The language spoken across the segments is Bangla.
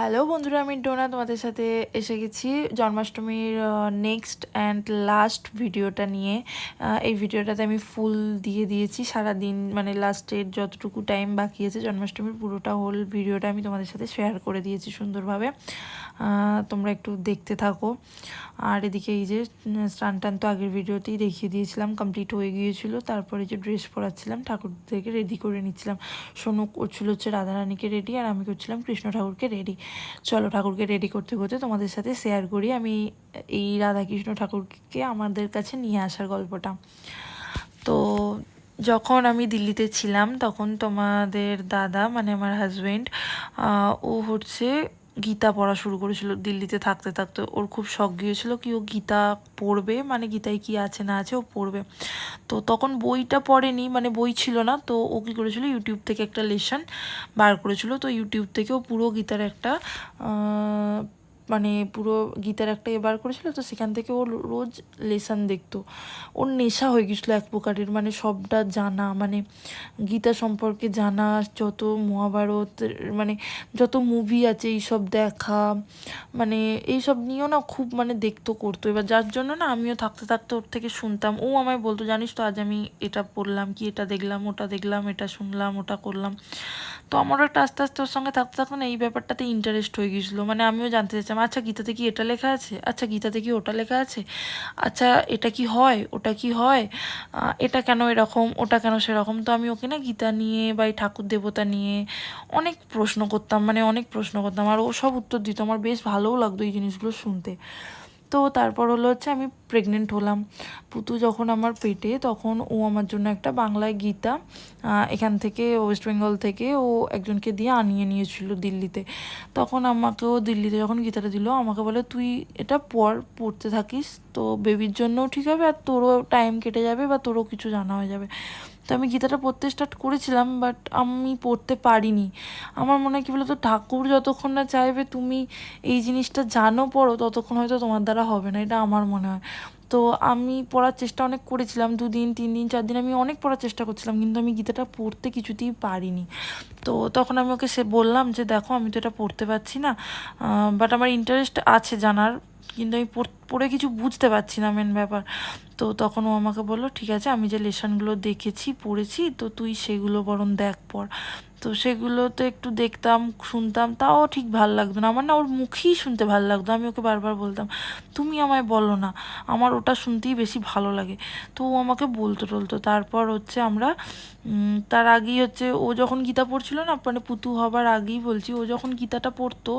হ্যালো বন্ধুরা, আমি ডোনা তোমাদের সাথে এসে গেছি জন্মাষ্টমীর নেক্সট অ্যান্ড লাস্ট ভিডিওটা নিয়ে। এই ভিডিওটাতে আমি ফুল দিয়ে দিয়েছি সারা দিন মানে লাস্টের যতটুকু টাইম বাকি আছে জন্মাষ্টমীর পুরোটা হোল ভিডিওটা আমি তোমাদের সাথে শেয়ার করে দিয়েছি সুন্দরভাবে। তোমরা একটু দেখতে থাকো। আর এদিকে এই যে স্নান টান তো আগের ভিডিওতেই দেখিয়ে দিয়েছিলাম কমপ্লিট হয়ে গিয়েছিল। তারপরে যে ড্রেস পরাচ্ছিলাম ঠাকুর থেকে রেডি করে নিচ্ছিলাম। সোনু করছিল হচ্ছে রাধারানীকে রেডি আর আমি করছিলাম কৃষ্ণ ঠাকুরকে রেডি চলো ঠাকুরকে রেডি করতে করতে তোমাদের সাথে শেয়ার করি। আমি এই রাধাকৃষ্ণ ঠাকুরকে আমাদের কাছে নিয়ে আসার গল্পটা। তো যখন আমি দিল্লিতে ছিলাম, তখন তোমাদের দাদা মানে আমার হাজব্যান্ড ও হচ্ছে গীতা পড়া শুরু করেছিল, দিল্লিতে থাকতে থাকতে। ওর খুব শখ গিয়েছিল কি ও গীতা পড়বে মানে গীতায় কি আছে না আছে ও পড়বে। তো তখন বইটা পড়েনি মানে বই ছিল না, তো ও কী করেছিল ইউটিউব থেকে একটা লেশন বার করেছিল। তো ইউটিউব থেকেও পুরো গীতার একটা মানে পুরো গীতার একটা এ বার করেছিল, তো সেখান থেকে ও রোজ লেসান দেখতো। ওর নেশা হয়ে গেছিল এক প্রকারের মানে সবটা জানা মানে গীতা সম্পর্কে জানা, যত মহাভারত মানে যত মুভি আছে এইসব দেখা মানে এইসব নিয়েও না খুব মানে দেখতো, করতো। এবার যার জন্য না আমিও থাকতে থাকতে ওর থেকে শুনতাম। ও আমায় বলতো, জানিস তো, আজ আমি এটা পড়লাম, কি এটা দেখলাম, ওটা দেখলাম, এটা শুনলাম, ওটা করলাম। তো আমারও একটা আস্তে আস্তে ওর সঙ্গে থাকতে থাকতে না এই ব্যাপারটাতে ইন্টারেস্ট হয়ে গেছিল মানে আমিও জানতে চাইছিলাম আচ্ছা গীতাতে কি এটা লেখা আছে? আচ্ছা গীতাতে কি ওটা লেখা আছে? আচ্ছা এটা কি হয়? ওটা কি হয়? এটা কেন এরকম? ওটা কেন সেরকম? তো আমি ওকে না গীতা নিয়ে বা এই ঠাকুর দেবতা নিয়ে অনেক প্রশ্ন করতাম মানে অনেক প্রশ্ন করতাম, আর ও সব উত্তর দিত। আমার বেশ ভালোও লাগতো এই জিনিসগুলো শুনতে। তো তারপর হলো হচ্ছে আমি প্রেগনেন্ট হলাম। পুতু যখন আমার পেটে, তখন ও আমার জন্য একটা বাংলায় গীতা এখান থেকে ওয়েস্ট বেঙ্গল থেকে ও একজনকে দিয়ে আনিয়ে নিয়েছিল দিল্লিতে। তখন আমাকেও দিল্লিতে যখন গীতাটা দিল, আমাকে বলে, তুই এটা পড়, পড়তে থাকিস, তো বেবির জন্যও ঠিক হবে আর তোরও টাইম কেটে যাবে বা তোরও কিছু জানা হয়ে যাবে। তো আমি গীতাটা পড়তে স্টার্ট করেছিলাম বাট আমি পড়তে পারিনি। আমার মনে হয় কী বলতো, ঠাকুর যতক্ষণ না চাইবে তুমি এই জিনিসটা জানো, পড়ো, ততক্ষণ হয়তো তোমার দ্বারা হবে না, এটা আমার মনে হয়। তো আমি পড়ার চেষ্টা অনেক করেছিলাম, দুদিন তিন দিন চার দিন আমি অনেক পড়ার চেষ্টা করছিলাম, কিন্তু আমি গীতাটা পড়তে কিছুতেই পারিনি। তো তখন আমি ওকে সে বললাম যে, দেখো, আমি তো এটা পড়তে পারছি না বাট আমার ইন্টারেস্ট আছে জানার। কিন্তু আমি পড়ে কিছু বুঝতে পারছি না মেন ব্যাপার। তো তখন ও আমাকে বলল, ঠিক আছে, আমি যে লেশনগুলো দেখেছি, পড়েছি, তো তুই সেগুলো বরং দেখ পড়। তো সেগুলো তো একটু দেখতাম, শুনতাম, তাও ঠিক ভালো লাগতো না। আমার না ওর মুখেই শুনতে ভালো লাগতো, আমি ওকে বারবার বলতাম, তুমি আমায় বলো না, আমার ওটা শুনতেই বেশি ভালো লাগে। তো ও আমাকে বলতো টলতো। তারপর হচ্ছে আমরা তার আগেই হচ্ছে ও যখন গীতা পড়ছিল না মানে পুতু হবার আগেই বলছি, ও যখন গীতাটা পড়তো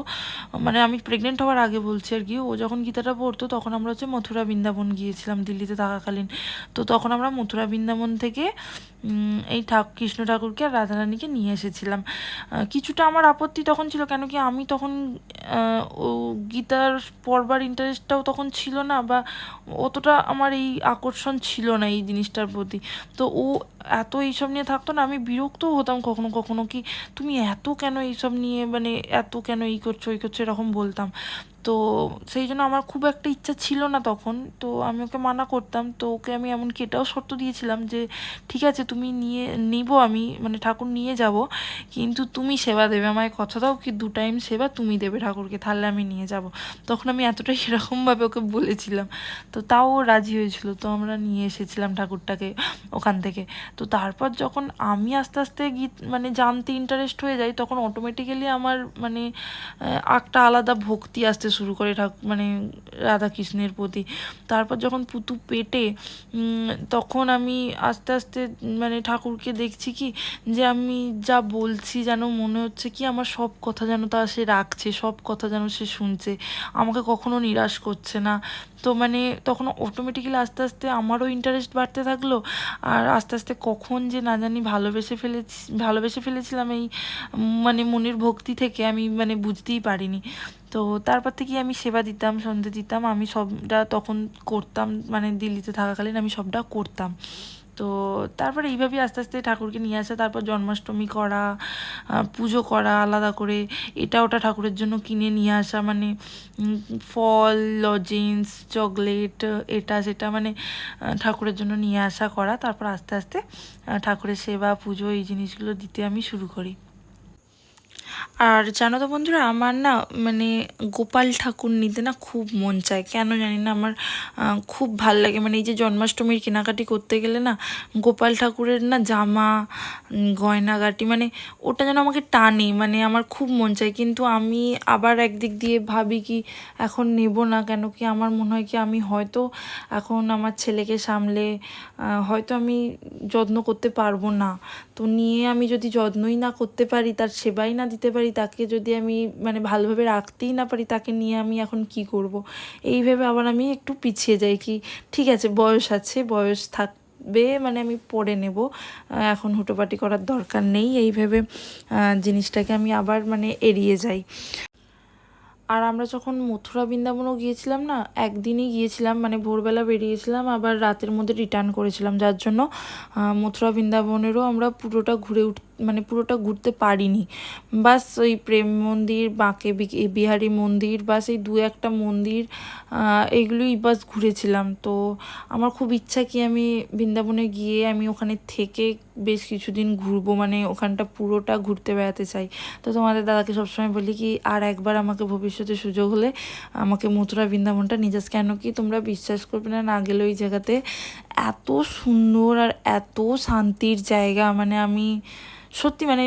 মানে আমি প্রেগনেন্ট হওয়ার আগে বলছি আর কি, ও যখন গীতাটা পড়তো তখন আমরা হচ্ছে মথুরা বৃন্দাবন গিয়েছিলাম দিল্লিতে থাকাকালীন। তো তখন আমরা মথুরা বৃন্দাবন থেকে এই ঠাক, কৃষ্ণ ঠাকুরকে আর রাধারানীকে নিয়ে এসেছিলাম। কিছুটা আমার আপত্তি তখন ছিল, কেন কি আমি তখন ও গীতার পড়বার ইন্টারেস্টটাও তখন ছিল না বা অতটা আমার এই আকর্ষণ ছিল না এই জিনিসটার প্রতি। তো ও এত এইসব নিয়ে থাকতো না, আমি বিরক্তও হতাম কখনো কখনো কি তুমি এত কেন এইসব নিয়ে মানে এত কেন এই করছ এই করছ, এরকম বলতাম। তো সেই জন্য আমার খুব একটা ইচ্ছা ছিল না তখন। তো আমি ওকে মানা করতাম। তো ওকে আমি এমনকি এটাও শর্ত দিয়েছিলাম যে, ঠিক আছে, তুমি নিয়ে, নিব আমি মানে ঠাকুর নিয়ে যাব, কিন্তু তুমি সেবা দেবে। আমায় কথা দাও কি দু টাইম সেবা তুমি দেবে ঠাকুরকে, তাহলে আমি নিয়ে যাব। তখন আমি এতটাই এরকমভাবে ওকে বলেছিলাম। তো তাও রাজি হয়েছিল। তো আমরা নিয়ে এসেছিলাম ঠাকুরটাকে ওখান থেকে। তো তারপর যখন আমি আস্তে আস্তে গীত মানে জানতে ইন্টারেস্ট হয়ে যাই, তখন অটোমেটিক্যালি আমার মানে একটা আলাদা ভক্তি আসতে শুরু করে ঠাকুর মানে রাধাকৃষ্ণের প্রতি। তারপর যখন পুতু পেটে তখন আমি আস্তে আস্তে মানে ঠাকুরকে দেখছি কি, যে আমি যা বলছি যেন মনে হচ্ছে কি, আমার সব কথা যেন তা সে রাখছে, সব কথা যেন সে শুনছে। আমাকে কখনো নিরাশ করছে না। তো মানে তখন অটোমেটিক্যালি আস্তে আস্তে আমারও ইন্টারেস্ট বাড়তে থাকল। আর আস্তে আস্তে কখন যে না জানি ভালোবেসে ফেলেছি, ভালোবেসে ফেলেছিলাম এই মানে মনের ভক্তি থেকে আমি মানে বুঝতেই পারিনি। তো তারপর থেকে আমি সেবা দিতাম সন্ধে দিতাম, আমি সবটা তখন করতাম মানে দিল্লিতে থাকাকালীন আমি সবটা করতাম। তো তারপরে এইভাবেই আস্তে আস্তে ঠাকুরকে নিয়ে আসা, তারপর জন্মাষ্টমী করা পুজো করা আলাদা করে এটা ওটা ঠাকুরের জন্য কিনে নিয়ে আসা মানে ফল, লজেন্স, চকলেট, এটা সেটা মানে ঠাকুরের জন্য নিয়ে আসা করা। তারপর আস্তে আস্তে ঠাকুরের সেবা, পুজো এই জিনিসগুলো দিতে আমি শুরু করি। আর জানো তো বন্ধুরা, আমার না মানে গোপাল ঠাকুর নিতে না খুব মন চায়। কেন জানি না আমার খুব ভালো লাগে। মানে এই যে জন্মাষ্টমীর কেনাকাটি করতে গেলে না গোপাল ঠাকুরের না জামা গয়নাগাটি মানে ওটা যেন আমাকে টানে মানে আমার খুব মন চায়। কিন্তু আমি আবার একদিক দিয়ে ভাবি কি, এখন নেব না কেন কি? আমার মনে হয় কি আমি হয়তো এখন আমার ছেলেকে সামলে হয়তো আমি যত্ন করতে পারব না। তো নিয়ে আমি যদি যত্নই না করতে পারি, তার সেবাই না দিতে পারি, তাকে যদি আমি মানে ভালোভাবে রাখতেই না পারি, তাকে নিয়ে আমি এখন কি করব? এই ভেবে আবার আমি একটু পিছিয়ে যাই কি, ঠিক আছে, বয়স আছে, বয়স থাকবে মানে আমি পড়ে নেব। এখন হুটোপাটি করার দরকার নেই, এই ভেবে জিনিসটাকে আমি আবার মানে এড়িয়ে যাই। আর আমরা যখন মথুরা বৃন্দাবনও গিয়েছিলাম না, একদিনই গিয়েছিলাম মানে ভোরবেলা বেরিয়েছিলাম, আবার রাতের মধ্যে রিটার্ন করেছিলাম, যার জন্য মথুরা বৃন্দাবনেরও আমরা পুরোটা ঘুরে উঠ মানে পুরোটা ঘুরতে পারিনি। বাস ওই প্রেম মন্দির বাঁকে বিহারী মন্দির বাস এই দু একটা মন্দির আহ, এইগুলোই বাস ঘুরেছিলাম। তো আমার খুব ইচ্ছা কি আমি বৃন্দাবনে গিয়ে আমি ওখানে থেকে বেশ কিছুদিন ঘুরবো মানে ওখানটা পুরোটা ঘুরতে বেড়াতে চাই। তো তোমাদের দাদাকে সবসময় বলি কি আর একবার আমাকে ভবিষ্যতে সুযোগ হলে আমাকে মথুরা বৃন্দাবনটা নিয়ে যাস। কেন কি তোমরা বিশ্বাস করবে না না গেলে ওই জায়গাতে এত সুন্দর আর এত শান্তির জায়গা মানে আমি সত্যি মানে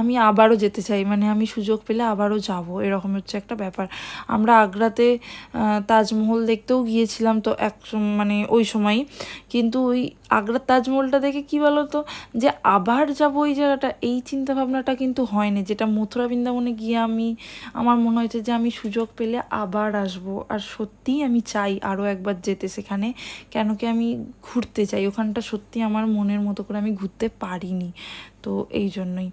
আমি আবারও যেতে চাই মানে আমি সুযোগ পেলে আবারও যাব, এরকম হচ্ছে একটা ব্যাপার। আমরা আগ্রাতে তাজমহল দেখতেও গিয়েছিলাম তো এক মানে ওই সময় কিন্তু ওই আগ্রার তাজমহলটা দেখে কি বলো তো যে আবার যাব ওই জায়গাটা, এই চিন্তা ভাবনাটা কিন্তু হয়নি। যেটা মথুরা বৃন্দাবনে গিয়ে আমি, আমার মনে হয়েছে যে আমি সুযোগ পেলে আবার আসব। আর সত্যিই আমি চাই আরও একবার যেতে সেখানে, কেন কি আমি ঘুরতে চাই। ওখানটা সত্যি আমার মনের মতো করে আমি ঘুরতে পারিনি। তো এই জন্যই।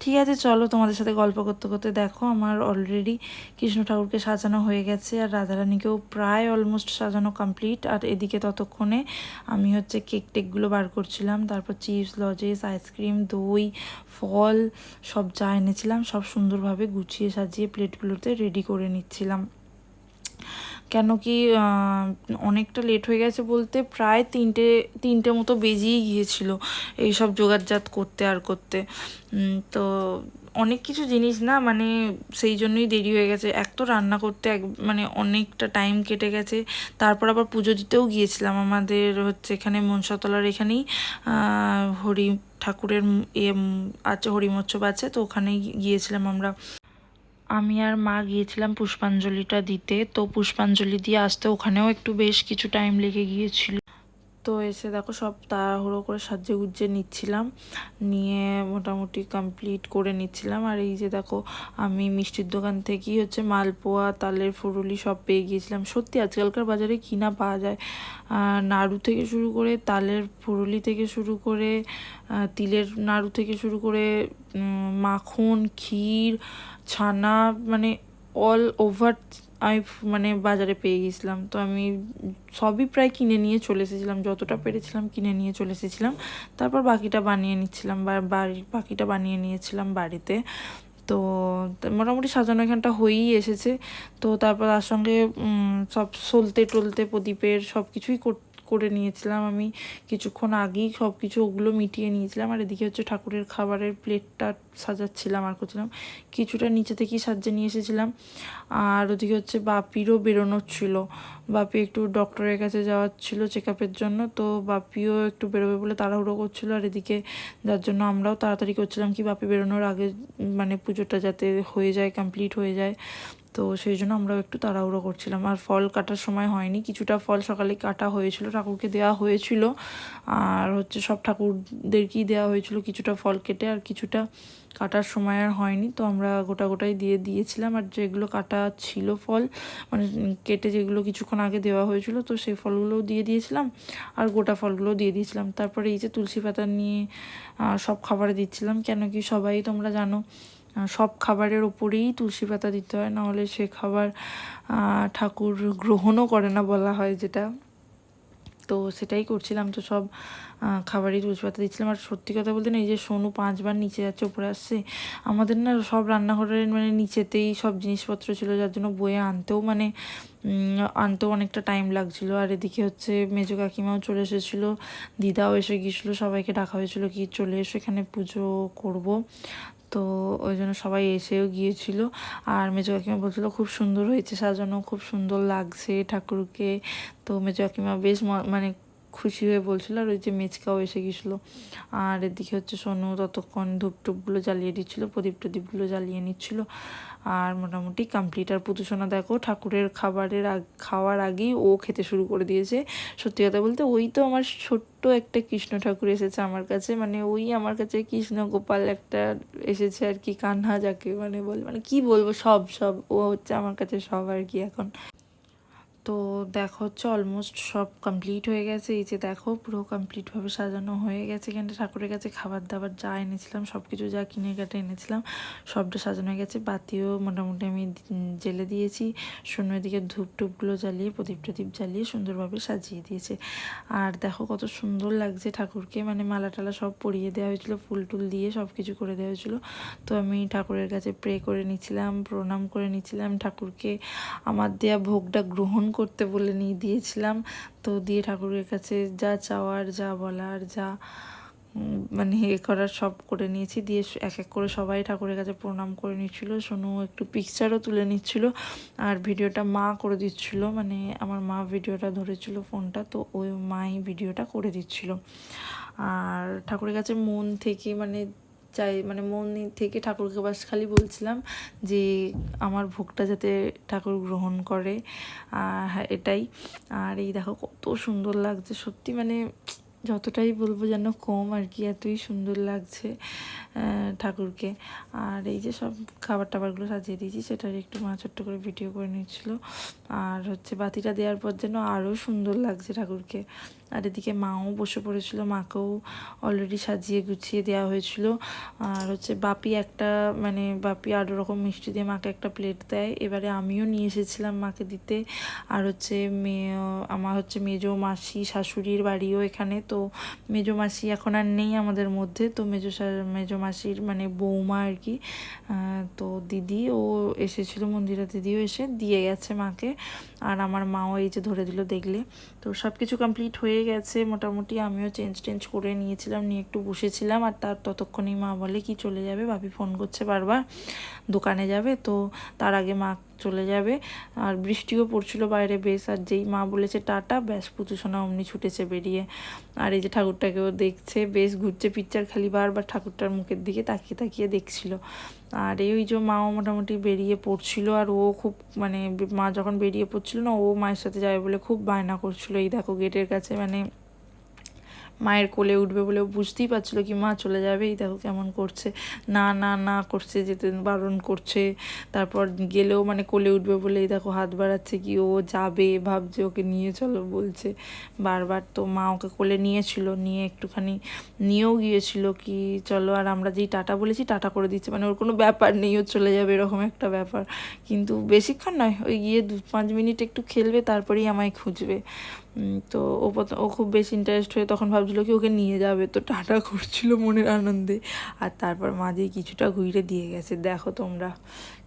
ঠিক আছে, চলো তোমাদের সাথে গল্প করতে করতে দেখো, আমার অলরেডি কৃষ্ণ ঠাকুরকে সাজানো হয়ে গেছে আর রাধারানীকেও প্রায় অলমোস্ট সাজানো কমপ্লিট আর এদিকে ততক্ষণে আমি হচ্ছে কেক টেকগুলো বার করছিলাম, তারপর চিপস লজেস আইসক্রিম দই, ফল সব যা এনেছিলাম সব সুন্দরভাবে গুছিয়ে সাজিয়ে প্লেটগুলোতে রেডি করে নিচ্ছিলাম। কেন কি অনেকটা লেট হয়ে গেছে বলতে প্রায় তিনটে তিনটে মতো বেজেই গিয়েছিল এইসব জোগাড়জাত করতে আর করতে। তো অনেক কিছু জিনিস না মানে সেই জন্যই দেরি হয়ে গেছে। এক তো রান্না করতে এক মানে অনেকটা টাইম কেটে গেছে। তারপর আবার পুজো দিতেও গিয়েছিলাম আমাদের হচ্ছে এখানে মনসাতলার এখানেই হরি ঠাকুরের উম ইয়ে আছে হরিমোৎসব আছে, তো ওখানেই গিয়েছিলাম আমরা। আমি আর মা গিয়েছিলাম পুষ্পাঞ্জলিটা দিতে, তো পুষ্পাঞ্জলি দিয়ে আসতে ওখানেও একটু বেশ কিছু টাইম লেগে গিয়েছিল। তো এসে দেখো সব তাড়াহুড়ো করে সাজিয়ে গুজিয়ে নিচ্ছিলাম, নিয়ে মোটামুটি কমপ্লিট করে নিচ্ছিলাম। আর এই যে দেখো, আমি মিষ্টির দোকান থেকেই হচ্ছে মালপোয়া, তালের ফুরুলি সব পেয়ে গিয়েছিলাম। সত্যি আজকালকার বাজারে কি না পাওয়া যায়। নাড়ু থেকে শুরু করে তালের ফুরুলি থেকে শুরু করে তিলের নাড়ু থেকে শুরু করে মাখন, ক্ষীর, ছানা মানে অল ওভার আমি মানে বাজারে পেয়ে গেছিলাম। তো আমি সবই প্রায় কিনে নিয়ে চলে এসেছিলাম, যতটা পেরেছিলাম কিনে নিয়ে চলে এসেছিলাম। তারপর বাকিটা বানিয়ে নিচ্ছিলাম, বা বাড়ির বাকিটা বানিয়ে নিয়েছিলাম বাড়িতে। তো মোটামুটি সাজানো এখানটা হয়েই এসেছে। তো তারপর তার সঙ্গে সব সলতে টলতে প্রদীপের সব কিছুই কর- করে নিয়েছিলাম আমি। কিছুক্ষণ আগেই সব কিছু ওগুলো মিটিয়ে নিয়েছিলাম। আর এদিকে হচ্ছে ঠাকুরের খাবারের প্লেটটা সাজাচ্ছিলাম আর করছিলাম। কিছুটা নিচে থেকেই সাজিয়ে নিয়ে এসেছিলাম। আর ওদিকে হচ্ছে বাপিরও বেরোনোর ছিল। বাপি একটু ডক্টরের কাছে যাওয়ার ছিল চেক আপের জন্য। তো বাপিও একটু বেরোবে বলে তাড়াহুড়ো করছিল। আর এদিকে যার জন্য আমরাও তাড়াতাড়ি করছিলাম কি বাপি বেরোনোর আগে মানে পুজোটা যাতে হয়ে যায় কমপ্লিট হয়ে যায়। তো সেই জন্য আমরাও একটু তাড়াহুড়ো করছিলাম। আর ফল কাটার সময় হয়নি, কিছুটা ফল সকালে কাটা হয়েছিল, ঠাকুরকে দেওয়া হয়েছিল। আর হচ্ছে সব ঠাকুরদেরকেই দেওয়া হয়েছিল, কিছুটা ফল কেটে আর কিছুটা কাটার সময় আর হয়নি। তো আমরা গোটা গোটাই দিয়ে দিয়েছিলাম। আর যেগুলো কাটা ছিল ফল মানে কেটে যেগুলো কিছুক্ষণ আগে দেওয়া হয়েছিল, তো সেই ফলগুলোও দিয়ে দিয়েছিলাম। আর গোটা ফলগুলোও দিয়ে দিয়েছিলাম। তারপরে এই যে তুলসী পাতা নিয়ে সব খাবারে দিচ্ছিলাম। কেন কি সবাই তোমরা জানো সব খাবারের ওপরেই তুলসী পাতা দিতে হয়, নাহলে সে খাবার ঠাকুর গ্রহণও করে না বলা হয় যেটা। তো সেটাই করছিলাম, তো সব খাবারই তুলসী পাতা দিচ্ছিলাম। আর সত্যি কথা বলতে না, এই যে সোনু পাঁচবার নিচে যাচ্ছে উপরে আসছে, আমাদের না সব রান্নাঘরের মানে নিচেতেই সব জিনিসপত্র ছিল, যার জন্য বয়ে আনতেও মানে আনতেও অনেকটা টাইম লাগছিল। আর এদিকে হচ্ছে মেজো কাকিমাও চলে এসেছিল, দিদাও এসে গিয়েছিল, সবাইকে ডাকা হয়েছিল কি চলে এসো এখানে পুজো করব। তো ওই জন্য সবাই এসেও গিয়েছিল। আর মেজো কাকিমা বলছিল, খুব সুন্দর হয়েছে সাজানো, খুব সুন্দর লাগছে ঠাকুরকে। তো মেজো কাকিমা বেশ মানে খুশি হয়ে বলছিল, আর ওই যে মেচকাও এসে গেছিল। আর এদিকে হচ্ছে সোনু ততক্ষণ ধূপ টুপগুলো জ্বালিয়ে দিচ্ছিল প্রদীপ টদীপগুলো জ্বালিয়ে নিচ্ছিল। আর মোটামুটি কমপ্লিট আর পুতুসোনা, দেখো, ঠাকুরের খাবারের খাওয়ার আগেই ও খেতে শুরু করে দিয়েছে। সত্যি কথা বলতে, ওই তো আমার ছোট্ট একটা কৃষ্ণ ঠাকুর এসেছে আমার কাছে। মানে ওই আমার কাছে কৃষ্ণ গোপাল একটা এসেছে আর কি, কান্না যাকে মানে বল। মানে কি বলব, সব সব, ও হচ্ছে আমার কাছে সব আর কি এখন। তো দেখো হচ্ছে অলমোস্ট সব কমপ্লিট হয়ে গেছে। এই যে দেখো পুরো কমপ্লিটভাবে সাজানো হয়ে গেছে এখানটা ঠাকুরের কাছে খাবার দাবার যা এনেছিলাম সব কিছু যা কিনে কাটে এনেছিলাম, সবটা সাজানো হয়ে গেছে। বাতিও মোটামুটি আমি জেলে দিয়েছি। শূন্য দিকে ধূপ টুপগুলো জ্বালিয়ে, প্রদীপ টদীপ জ্বালিয়ে সুন্দরভাবে সাজিয়ে দিয়েছে। আর দেখো কত সুন্দর লাগছে ঠাকুরকে। মানে মালা টালা সব পরিয়ে দেওয়া হয়েছিল, ফুল টুল দিয়ে সব কিছু করে দেওয়া হয়েছিল। তো আমি ঠাকুরের কাছে প্রে করে নিচ্ছিলাম প্রণাম করে নিচ্ছিলাম ঠাকুরকে আমার দেয়া ভোগটা গ্রহণ করতে বলে নিয়ে দিয়েছিলাম। তো দিয়ে ঠাকুরের কাছে যা চাওয়ার, যা বলার, যা মানে এ করার সব করে নিয়েছি। দিয়ে এক এক করে সবাই ঠাকুরের কাছে প্রণাম করে নিচ্ছিল। সোনু একটু পিকচারও তুলে নিচ্ছিল। আর ভিডিওটা মা করে দিচ্ছিল। মানে আমার মা ভিডিওটা ধরেছিল ফোনটা, তো ওই মাই ভিডিওটা করে দিচ্ছিল। আর ঠাকুরের কাছে মন থেকে মানে চাই মানে মন থেকে ঠাকুরকে বাস খালি বলছিলাম যে আমার ভোগটা যাতে ঠাকুর গ্রহণ করে। হ্যাঁ এটাই। আর এই দেখো কত সুন্দর লাগছে, সত্যি মানে যতটাই বলব যেন কম আর কি, এতই সুন্দর লাগছে ঠাকুরকে। আর এই যে সব খাবার টাবারগুলো সাজিয়ে দিয়েছি, সেটার একটু মা ছোট্ট করে ভিডিও করে নিচ্ছিল। আর হচ্ছে বাতিটা দেওয়ার পর যেন আরও সুন্দর লাগছে ঠাকুরকে। আর এদিকে মাও বসে পড়েছিল, মাকেও অলরেডি সাজিয়ে গুছিয়ে দেওয়া হয়েছিল। আর হচ্ছে বাপি একটা মানে বাপি আরও রকম মিষ্টি দিয়ে মাকে একটা প্লেট দেয়। এবারে আমিও নিয়ে এসেছিলাম মাকে দিতে। আর হচ্ছে মেয়ে, আমার হচ্ছে মেজো মাসি শাশুড়ির বাড়িও এখানে। তো মেজো মাসি এখন আর নেই আমাদের মধ্যে। তো মেজো মেজো মাসির মানে বৌমা আর কি। তো দিদি, ও এসেছিল মন্দিরা দিদিও এসে দিয়ে গেছে মাকে। আর আমার মাও এই যে ধরে দিল দেখলে। তো সব কিছু কমপ্লিট হয়ে গেছে, মোটামুটি আমিও চেঞ্জ টেঞ্জ করে নিয়েছিলাম, নিয়ে একটু বসেছিলাম, আর তার ততক্ষণেই মা বলে, কি চলে যাবে? ভাবি ফোন করছে বারবার, দোকানে যাবে? তো তার আগে মা চলে যাবে, আর বৃষ্টিও পড়ছিল বাইরে বেশ, আর যেই মা বলেছে, টাটা। ব্যাস পুতুসোনা অমনি ছুটেছে বেরিয়ে। আর এই যে ঠাকুরটাকেও দেখছে, বেশ ঘুরছে পিকচার খালি বারবার ঠাকুরটার মুখের দিকে তাকিয়ে তাকিয়ে দেখছিল। আর এই যে মাও মোটামুটি বেরিয়ে পড়ছিল আর ও খুব মানে মা যখন বেরিয়ে পড়ছিল না, ও মায়ের সাথে যাবে বলে খুব বায়না করছিল। এই দেখো গেটের কাছে মানে মায়ের কোলে উঠবে বলে বুঝতেই পারছিল কি, মা চলে যাবে, এই দেখো কেমন করছে। না না না, করছে, যেতে বারণ করছে। তারপর গেলেও মানে কোলে উঠবে বলে, এই দেখো হাত বাড়াচ্ছে কি, ও যাবে, ভাবছে ওকে নিয়ে চলো, বলছে। বারবার তো মা ওকে কোলে নিয়েছিল, নিয়ে একটুখানি নিয়েও গিয়েছিল কি, চলো আর আমরা যেই টাটা বলেছি, টাটা করে দিচ্ছে। মানে ওর কোনো ব্যাপার নেই, ও চলে যাবে, এরকম একটা ব্যাপার। কিন্তু বেশিক্ষণ নয়, ওই গিয়ে দু পাঁচ মিনিট একটু খেলবে, তারপরেই আমায় খুঁজবে। তো ও ও খুব বেশি ইন্টারেস্ট হয়ে তখন ভাবছিল কি ওকে নিয়ে যাবে। তো টাটা করছিল মনের আনন্দে। আর তারপর মাঝে কিছুটা ঘুরে দিয়ে গেছে, দেখো তোমরা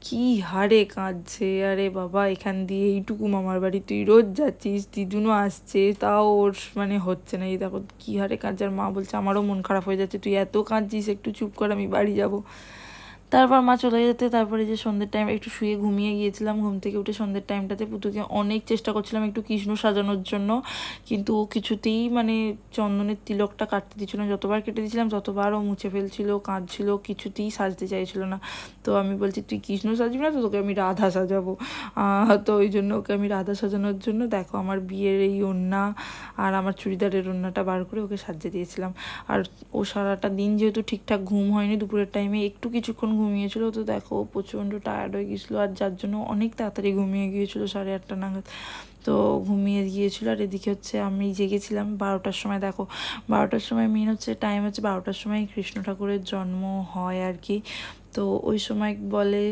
কি হারে কাঁদছে। আরে বাবা, এখান দিয়ে এইটুকু মামার বাড়ি তুই রোজ যাচ্ছিস, দিদুনও আসছে, তাও ওর মানে হচ্ছে না। এই দেখো কি হারে কাঁদছে। আর মা বলছে, আমারও মন খারাপ হয়ে যাচ্ছে, তুই এত কাঁদছিস, একটু চুপ কর, আমি বাড়ি যাব। তারপর মা চলে যেতে, তারপরে যে সন্ধ্যের টাইম একটু শুয়ে ঘুমিয়ে গিয়েছিলাম, ঘুম থেকে উঠে সন্ধ্যের টাইমটাতে পুতুকে অনেক চেষ্টা করছিলাম একটু কৃষ্ণ সাজানোর জন্য, কিন্তু ও কিছুতেই মানে চন্দনের তিলকটা কাটতে দিচ্ছিল যতবার কেটে দিয়েছিলাম, ততবার ও মুছে ফেলছিল, কাঁদছিল, কিছুতেই সাজতে চাইছিল না। তো আমি বলছি, তুই কৃষ্ণ সাজবি না তো তোকে আমি রাধা সাজাবো? তো ওই জন্য ওকে আমি রাধা সাজানোর জন্য দেখো আমার বিয়ের এই ওড়না আর আমার চুড়িদারের ওড়নাটা বার করে ওকে সাজিয়ে দিয়েছিলাম। আর ও সারাটা দিন যেহেতু ঠিকঠাক ঘুম হয়নি, দুপুরের টাইমে একটু কিছুক্ষণ ঘুমিয়েছিল তো দেখো প্রচণ্ড টায়ার্ড হয়ে গিয়েছিল আর যার জন্য অনেক তাড়াতাড়ি ঘুমিয়ে গিয়েছিল সাড়ে আটটা নাগাদ। তো ঘুমিয়ে গিয়েছিল আর এদিকে হচ্ছে আমি জেগেছিলাম বারোটার সময়। দেখো বারোটার সময় মেন হচ্ছে টাইম হচ্ছে বারোটার সময় কৃষ্ণ ঠাকুরের জন্ম হয় আর কি। তো ওই সময় বলে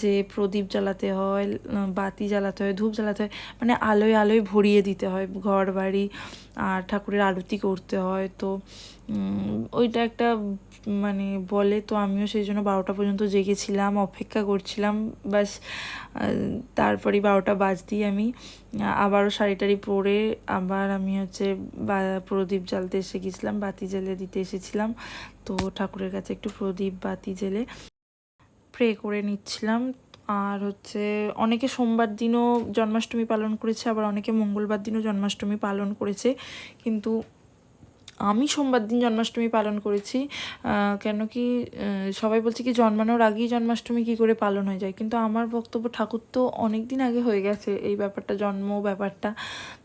যে প্রদীপ জ্বালাতে হয় বাতি জ্বালাতে হয়, ধূপ জ্বালাতে হয় মানে আলোয় আলোয় ভরিয়ে দিতে হয় ঘর বাড়ি আর ঠাকুরের আরতি করতে হয়। তো ওইটা একটা মানে বলে, তো আমিও সেই জন্য বারোটা পর্যন্ত জেগেছিলাম, অপেক্ষা করছিলাম বাস তারপরে বারোটা বাজতেই আমি আবারও শাড়ি টাড়ি পরে আবার আমি হচ্ছে প্রদীপ জ্বালতে এসে গেছিলাম, বাতি জ্বেলে দিতে এসেছিলাম। তো ঠাকুরের কাছে একটু প্রদীপ, বাতি জ্বেলে প্রে করে নিচ্ছিলাম। আর হচ্ছে অনেকে সোমবার দিনও জন্মাষ্টমী পালন করেছে, আবার অনেকে মঙ্গলবার দিনও জন্মাষ্টমী পালন করেছে। কিন্তু আমি সোমবার দিন জন্মাষ্টমী পালন করেছি। কেন কি সবাই বলছে কি, জন্মানোর আগেই জন্মাষ্টমী কী করে পালন হয়ে যায়। কিন্তু আমার বক্তব্য ঠাকুর তো অনেক দিন আগে হয়ে গেছে এই ব্যাপারটা, জন্ম ব্যাপারটা।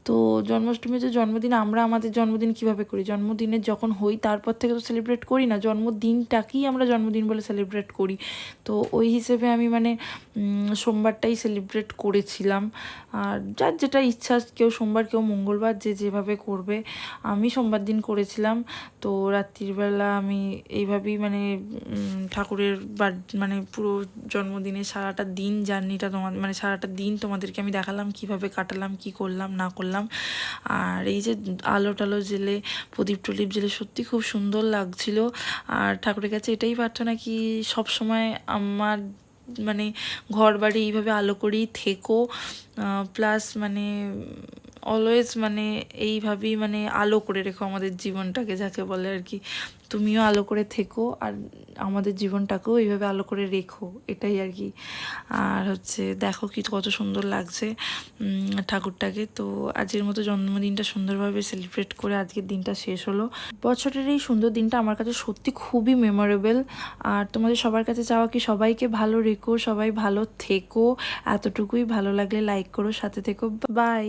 তো জন্মাষ্টমী যে জন্মদিন, আমরা আমাদের জন্মদিন কীভাবে করি? জন্মদিনের যখন হই, তারপর থেকে তো সেলিব্রেট করি না। জন্মদিনটাকেই আমরা জন্মদিন বলে সেলিব্রেট করি। তো ওই হিসেবে আমি মানে সোমবারটাই সেলিব্রেট করেছিলাম। আর যার যেটা ইচ্ছা, কেউ সোমবার, কেউ মঙ্গলবার, যে যেভাবে করবে, আমি সোমবার দিন করেছিলাম। তো রাত্রিবেলা আমি এইভাবেই মানে ঠাকুরের বার মানে পুরো জন্মদিনে সারাটা দিন, জার্নিটা তোমার মানে সারাটা দিন তোমাদেরকে আমি দেখালাম, কীভাবে কাটালাম, কি করলাম, না করলাম। আর এই যে আলো টালো জেলে, প্রদীপ টলিপ জেলে সত্যি খুব সুন্দর লাগছিল। আর ঠাকুরের কাছে এটাই প্রার্থনা কি সব সময় আমার মানে ঘর বাড়ি এইভাবে আলো করেই থেকো। প্লাস মানে অলওয়েজ মানে এইভাবেই মানে আলো করে রেখো আমাদের জীবনটাকে, যাকে বলে আর কি। তুমিও আলো করে থেকো আর আমাদের জীবনটাকেও এইভাবে আলো করে রেখো, এটাই আর কি। আর হচ্ছে দেখো কি কত সুন্দর লাগছে ঠাকুরটাকে। তো আজকের মতো জন্মদিনটা সুন্দরভাবে সেলিব্রেট করে আজকের দিনটা শেষ হলো। বছরের এই সুন্দর দিনটা আমার কাছে সত্যি খুবই মেমোরেবল আর তোমাদের সবার কাছে চাওয়া কি সবাইকে ভালো রেখো, সবাই ভালো থেকো। এতটুকুই ভালো লাগলে লাইক করো, সাথে থেকো। বাই